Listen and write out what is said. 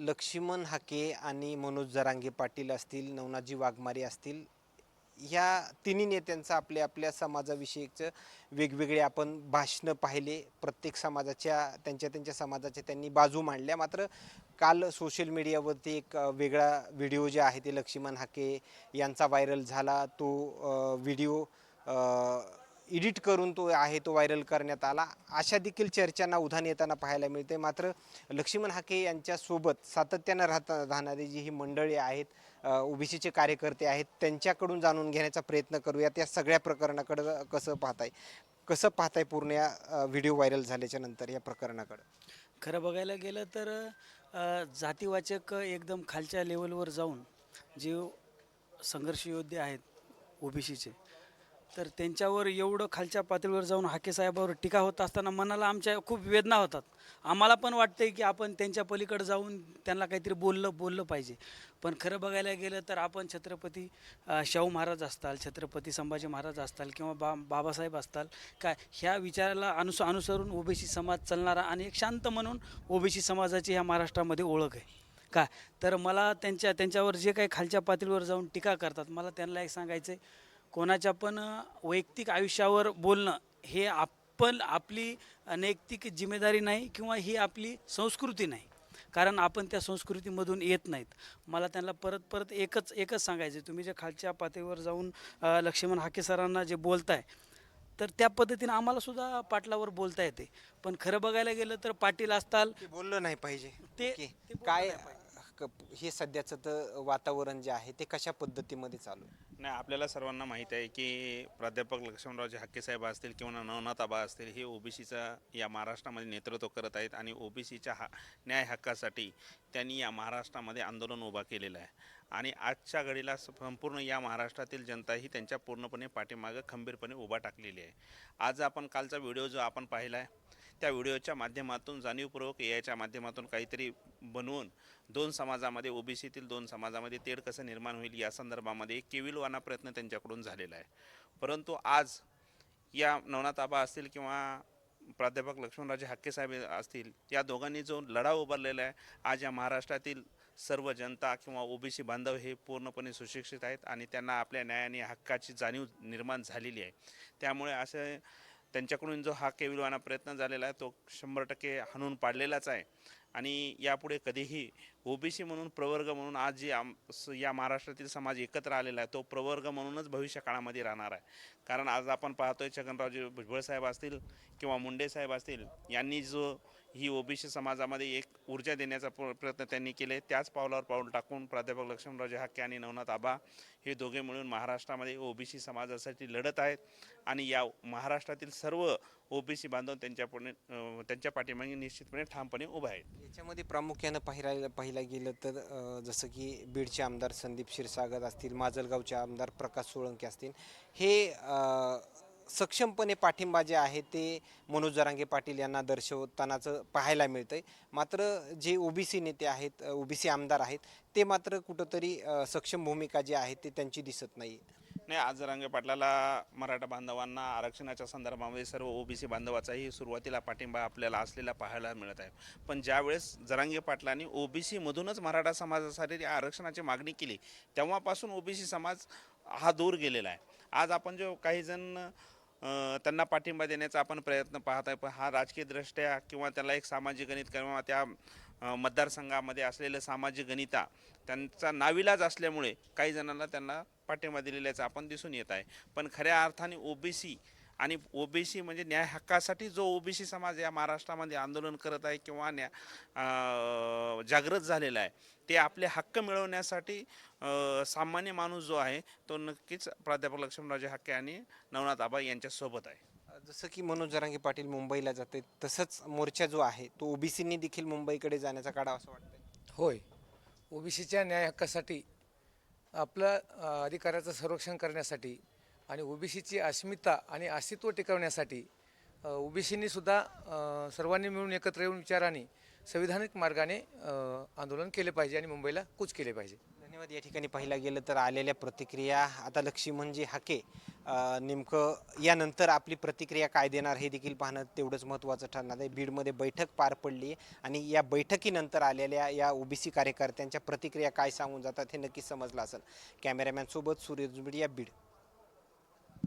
लक्ष्मण हाके आणि मनोज जरांगे पाटील असतील नवनाजी वाघमारे असतील ह्या तिन्ही नेत्यांचं आपल्या आपल्या समाजाविषयीचं वेगवेगळे आपण भाषणं पाहिले. प्रत्येक समाजाच्या त्यांच्या त्यांच्या समाजाच्या त्यांनी बाजू मांडल्या. मात्र काल सोशल मीडियावरती एक वेगळा व्हिडिओ जे आहे ते लक्ष्मण हाके यांचा व्हायरल झाला. तो व्हिडिओ एडिट करून तो आहे तो व्हायरल करण्यात आला. अशा देखील चर्चांना उधाण येताना पाहायला मिळते. मात्र लक्ष्मण हाके यांच्यासोबत सातत्यानं राहत राहणारी जी ही मंडळी आहेत ओबीसीचे कार्यकर्ते आहेत त्यांच्याकडून जाणून घेण्याचा प्रयत्न करूयात. या सगळ्या प्रकरणाकडं कसं पाहताय? कसं पाहताय पूर्ण या व्हिडिओ व्हायरल झाल्याच्यानंतर या प्रकरणाकडं? खरं बघायला गेलं तर जातीवाचक एकदम खालच्या लेवलवर जाऊन जे संघर्ष योद्धे आहेत ओबीसीचे तर त्यांच्यावर एवढं खालच्या पातळीवर जाऊन हाके साहेबावर टीका होत असताना मनाला आमच्या खूप वेदना होतात. आम्हाला पण वाटतंय की आपण त्यांच्या पलीकडे जाऊन त्यांना काहीतरी बोललं बोललं पाहिजे. पण खरं बघायला गेलं तर आपण छत्रपती शाहू महाराज असताल छत्रपती संभाजी महाराज असताल किंवा बा बाबासाहेब असताल काय ह्या विचाराला अनुस अनुसरून ओबीसी समाज चालणारा आणि एक शांत म्हणून ओबीसी समाजाची ह्या महाराष्ट्रामध्ये ओळख आहे. काय तर मला त्यांच्या त्यांच्यावर जे काही खालच्या पातळीवर जाऊन टीका करतात मला त्यांना एक सांगायचं आहे कोणाच्या पण वैयक्तिक आयुष्यावर बोलणं हे आपण आपली नैतिक जिम्मेदारी नाही किंवा ही आपली संस्कृती नाही. कारण आपण त्या संस्कृतीमधून येत नाहीत. मला त्यांना परत परत एकच एकच सांगायचं तुम्ही जे खालच्या पातळीवर जाऊन लक्ष्मण हाके सरांना जे बोलताय तर त्या पद्धतीनं आम्हाला सुद्धा पाटलावर बोलता येते. पण खरं बघायला गेलं तर पाटील असताल बोललं नाही पाहिजे. ते- काय क- हे सध्याचं तर वातावरण जे आहे ते कशा पद्धतीमध्ये चालू आहे? नाही आपल्याला सर्वांना माहीत आहे की प्राध्यापक लक्ष्मणरावजी हाके साहेब असतील किंवा नवनाथ आबा असतील हे ओबीसीचा या महाराष्ट्रामध्ये नेतृत्व करत आहेत आणि ओबीसीच्या हा न्याय हक्कासाठी त्यांनी या महाराष्ट्रामध्ये आंदोलन उभा केलेलं आहे आणि आजच्या घडीला संपूर्ण या महाराष्ट्रातील जनता ही त्यांच्या पूर्णपणे पाठीमागं खंबीरपणे उभा टाकलेली आहे आज आपण कालचा व्हिडिओ जो आपण पाहिला आहे त्या व्हिडिओच्या माध्यमातून जाणीवपूर्वक याच्या माध्यमातून काहीतरी बनवून दोन समाजामध्ये ओबीसीतील दोन समाजामध्ये तेढ कसं निर्माण होईल या संदर्भामध्ये एक केविलवाना प्रयत्न त्यांच्याकडून झालेला आहे. परंतु आज या नवनाथ आबा असतील किंवा प्राध्यापक लक्ष्मणराजे हाके साहेब असतील या दोघांनी जो लढा उभारलेला आहे आज या महाराष्ट्रातील सर्व जनता किंवा ओबीसी बांधव हे पूर्णपणे सुशिक्षित आहेत आणि त्यांना आपल्या न्यायाने हक्काची जाणीव निर्माण झालेली आहे. त्यामुळे असं त्यांच्याकडून जो हा केविलवाना प्रयत्न झालेला आहे तो शंभर टक्के हाणून पाडलेलाच आहे. आणि यापुढे कधीही ओबीसी म्हणून प्रवर्ग म्हणून आज जे आम या महाराष्ट्रातील समाज एकत्र आलेला आहे तो प्रवर्ग म्हणूनच भविष्य काळामध्ये राहणार आहे. कारण आज आपण पाहतोय छगनरावजी भुजबळ साहेब असतील किंवा मुंडे साहेब असतील यांनी जो ही ओबीसी समाजामध्ये एक ऊर्जा देण्याचा प्रयत्न त्यांनी केले त्याच पावलावर पाऊल टाकून प्राध्यापक लक्ष्मणराजे हाके आणि नवनाथ आबा हे दोघे मिळून महाराष्ट्रामध्ये ओबीसी समाजासाठी लढत आहेत आणि या महाराष्ट्रातील सर्व ओबीसी बांधव त्यांच्यापुढे त्यांच्या पाठीमागे निश्चितपणे ठामपणे उभे आहेत. याच्यामध्ये प्रामुख्यानं पाहिला पाहिलं गेलं तर जसं की बीडचे आमदार संदीप क्षीरसागर असतील माजलगावचे आमदार प्रकाश सोळंके असतील हे सक्षमपणे पाठिंबा जे आहे ते मनोज जरांगे पाटील यांना दर्शवतानाचं पाहायला मिळतं आहे मात्र जे ओबीसी नेते आहेत ओबीसी आमदार आहेत ते मात्र कुठंतरी सक्षम भूमिका जी आहे ते त्यांची दिसत नाही नाही आज जरांगे पाटलाला मराठा बांधवांना आरक्षणाच्या संदर्भामध्ये सर्व ओबीसी बांधवाचाही सुरुवातीला पाठिंबा आपल्याला असलेला पाहायला मिळत आहे. पण ज्यावेळेस जरांगे पाटलांनी ओबीसीमधूनच मराठा समाजासाठी आरक्षणाची मागणी केली तेव्हापासून ओबीसी समाज हा दूर गेलेला आहे. आज आपण जो काही जण त्यांना पाठिंबा देण्याचा आपण प्रयत्न पाहत आहे पण हा राजकीयदृष्ट्या किंवा त्याला एक सामाजिक गणित किंवा त्या मतदारसंघामध्ये असलेलं सामाजिक गणिता त्यांचा नाविलाज असल्यामुळे काही जणांना त्यांना पाठिंबा दिलेल्याचं आपण दिसून येत आहे. पण खऱ्या अर्थाने ओबीसी आणि ओबीसी म्हणजे न्याय हक्कासाठी जो ओबीसी समाज या महाराष्ट्रामध्ये आंदोलन करत आहे किंवा न्या अं, जागृत झालेला आहे ते आपले हक्क मिळवण्यासाठी सामान्य माणूस जो आहे तो नक्कीच प्राध्यापक लक्ष्मणराजे हक्के आणि नवनाथ आबा यांच्यासोबत आहे. जसं की मनोज जरांगे पाटील मुंबईला जाते तसंच मोर्चा जो आहे तो ओबीसीनी देखील मुंबईकडे जाण्याचा काढा असं वाटतं होय. ओबीसीच्या न्याय हक्कासाठी आपलं अ, अधिकाराचं संरक्षण करण्यासाठी आणि ओबीसीची अस्मिता आणि अस्तित्व टिकवण्यासाठी ओबीसीनीसुद्धा सर्वांनी मिळून एकत्र येऊन विचाराने संविधानिक मार्गाने आंदोलन केले पाहिजे आणि मुंबईला कूच केले पाहिजे. धन्यवाद. या ठिकाणी पाहिलं गेलं तर आलेल्या प्रतिक्रिया आता लक्ष्मी म्हणजे हाके नेमकं यानंतर आपली प्रतिक्रिया काय देणार हे देखील पाहणं तेवढंच महत्त्वाचं ठरणार आहे. बीडमध्ये बैठक पार पडली आणि या बैठकीनंतर आलेल्या या ओबीसी कार्यकर्त्यांच्या प्रतिक्रिया काय सांगून जातात हे नक्कीच समजलं असेल. कॅमेरामॅनसोबत सूर्य मीडिया या बीड.